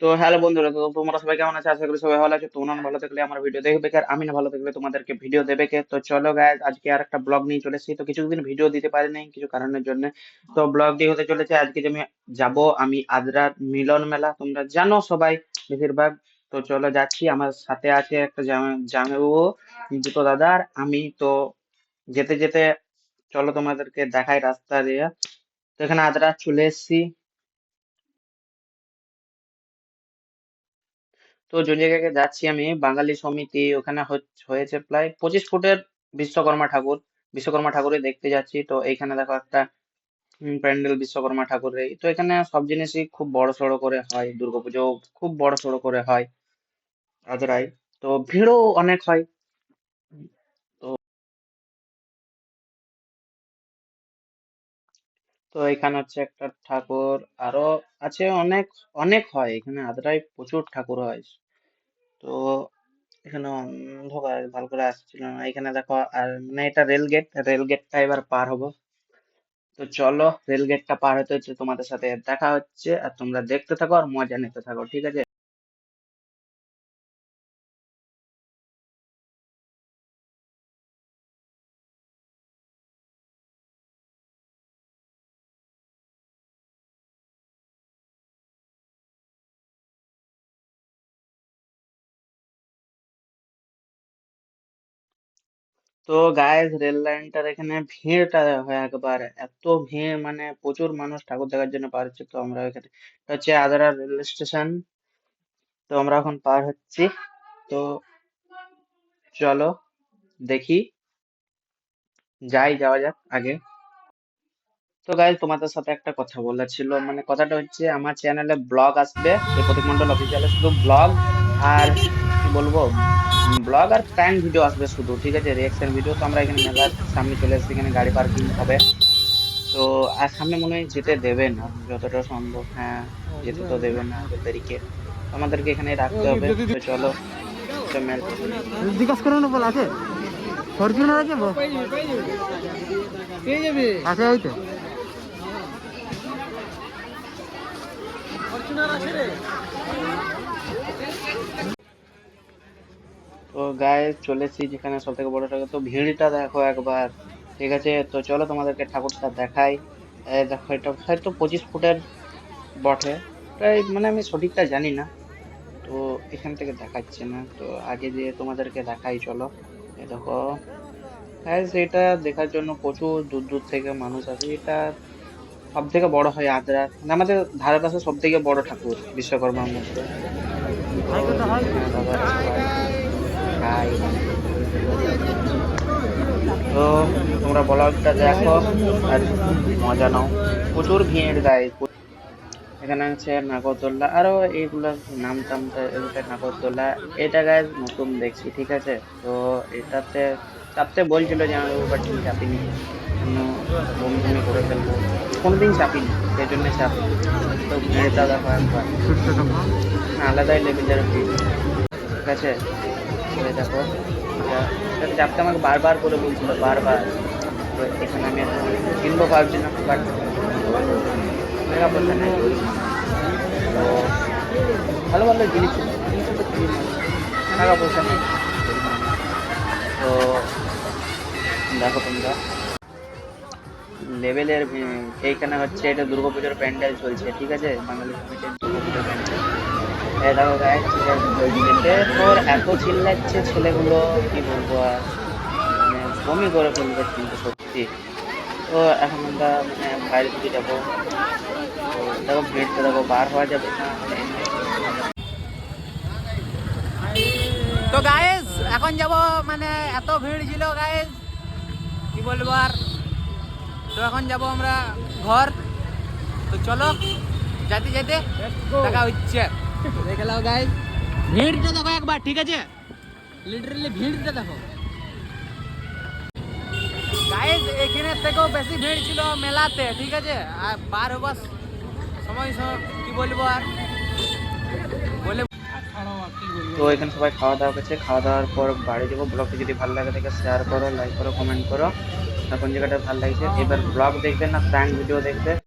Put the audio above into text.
তো হ্যালো বন্ধুরা, তো তোমরা সবাই কেমন আছো? আশা করি সবাই ভালো আছো। তোমরা ভালো থাকলে আমার ভিডিও দেখবে, আর আমি না ভালো থাকলে তোমাদেরকে ভিডিও দেবে কে? তো চলো গাইজ আজকে আর একটা ব্লগ নিয়ে চলে তো কিছুদিন ভিডিও দিতে পারি নাই, কিছু কারণের জন্য। তো ব্লগটি হতে চলেছে, আজকে আমি যাব, আমি আদ্রার মিলন মেলা। তোমরা জানো সবাই বেশিরভাগ। তো চলো যাচ্ছি, আমার সাথে আছে একটা জামা- দুটো দাদা আর আমি তো যেতে যেতে, চলো তোমাদেরকে দেখাই রাস্তা দিয়ে। তো এখানে আদ্রা চলে এসেছি। তো যে জায়গায় যাচ্ছি আমি, বাঙালি সমিতি, ওখানে হয়েছে প্রায় পঁচিশ ফুটের বিশ্বকর্মা ঠাকুর, বিশ্বকর্মা ঠাকুরে দেখতে যাচ্ছি। তো এইখানে দেখো একটা প্যান্ডেল বিশ্বকর্মা ঠাকুরের তো এখানে সব জিনিসই খুব বড় সড়ো করে হয় দুর্গাপুজো খুব বড় সড়ো করে হয়। আজরাই, তো ভিড়ও অনেক হয়। তো এখানে হচ্ছে একটা ঠাকুর আরও আছে অনেক অনেক হয়। এখানে আদ্রাই প্রচুর ঠাকুর হয়। তো এখানে অন্ধকার ভালো করে আসছিল না। এখানে দেখো, আর মানে এটা রেল গেট রেল এবার পার হব। তো চলো রেল গেটটা পার হতে হচ্ছে তোমাদের সাথে। দেখা হচ্ছে, আর তোমরা দেখতে থাকো আর মজা নিতে থাকো, ঠিক আছে? তো গায়েস রেল লাইনটার এখানে ভিড়টা হয় একবার। এত ভিড় মানে প্রচুর মানুষ ঠাকুর দেখার জন্য পার হচ্ছে। তো আমরা এখানে হচ্ছে আদ্রা রেল স্টেশন তো আমরা এখন পার হচ্ছি। তো চলো দেখি। যাই, যাওয়া যাক আগে। তো গাইজ তোমাদের সাথে একটা কথা বলার ছিল। মানে কথাটা হচ্ছে, আমার চ্যানেলে ব্লগ আসবে। প্রতীক মন্ডল অফিসিয়ালে শুধু ব্লগ আর কি বলব? ব্লগ আর প্র্যাঙ্ক ভিডিও আসবে শুধু ঠিক আছে? রিয়াকশন ভিডিও তো আমরা এখানে মেলার সামনে চলে এসেছি এখানে গাড়ি পার্কিং হবে। তো আর সামনে মনে হয় যেতে দেবে না যতটা সম্ভব। হ্যাঁ যেতে তো দেবে না ওদেরকে আমাদেরকে এখানে রাখতে হবে। চলো জিজ্ঞাসা করুন বল আছে? ফরচুনার আছে আছে ওই তো। তো গায়ে চলেছি যেখানে সব থেকে বড় ঠাকুর তো ভিড়টা দেখো একবার। ঠিক আছে? তো চলো তোমাদেরকে ঠাকুরটা দেখাই। দেখো, এটা হয়তো পঁচিশ ফুটের বটে। প্রায় মানে আমি সঠিকটা জানি না। তো এখান থেকে দেখাচ্ছে না। তো আগে দিয়ে তোমাদেরকে দেখাই, চলো। এই দেখো। হ্যাঁ সেটা দেখার জন্য প্রচুর দূর দূর থেকে মানুষ আসে। এটা সব থেকে বড় হয় আদ্রা। মানে আমাদের ধারে পাশে সব থেকে বড় ঠাকুর, বিশ্বকর্মার মধ্যে হাই তো তোমরা ব্লগটা দেখো আর মজা নাও। প্রচুর ভিড় গায়ে এখানে আছে নাগরদোল্লা আরও এইগুলা নাম টাম এগুলো নাগরদোল্লা এটা গায়ে নতুন দেখছি, ঠিক আছে? তো এটাতে চাপতে বলছিল যে আমি আমি চাপিনি। বমি টমি করে ফেলব। কোনোদিন চাপিনি সেই জন্য চাপি। তো ভিড়টা দেখো আলাদাই লেভেলের ভিড়। ঠিক আছে? করে দেখো এটা আমাকে বারবার করে বলছিল, বারবার। তো এখানে আমি কিনবো ভাবছিলাম বাট টাকা পয়সা নেই। তো ভালো ভালো জিনিস জিনিস তো কিনি না। টাকা পয়সা নেই। তো দেখো তোমরা। লেভেলের এইখানে হচ্ছে এটা দুর্গাপুজোর প্যান্ডেল চলছে, ঠিক আছে? বাঙালি দুর্গাপুজোর প্যান্ডেল। দেখো গায়ে ঠিক আছে তোর এত চিল্লাচ্ছে ছেলেগুলো কি বলব আর মানে বমি করে ফেলবে কিন্তু সত্যি তো এখন আমরা মানে বাইরে দিকে যাব তো দেখো ভিড়টা দেখো বার হওয়া যাবে না মানে তো গায়েস এখন যাব মানে এত ভিড় ছিল গায়েস কি বলব আর? তো এখন যাব আমরা ঘর। তো চলো যেতে যেতে দেখা হচ্ছে। দেখে নাও ভিড়টা দেখো একবার ঠিক আছে? লিটারালি ভিড়টা দেখো। এখানে থেকেও বেশি ভিড় ছিল মেলাতে ঠিক আছে? আর বার হবার সময় কি বলব আর? বলে তো এখানে সবাই খাওয়া দাওয়া করছে। খাওয়া দাওয়ার পর বাড়ি যাব। ব্লগটি যদি ভালো লাগে থাকে শেয়ার করো লাইক করো কমেন্ট করো। এখন জায়গাটা ভালো লাগছে এবার ব্লগ দেখবে না প্র্যাঙ্ক ভিডিও দেখবে।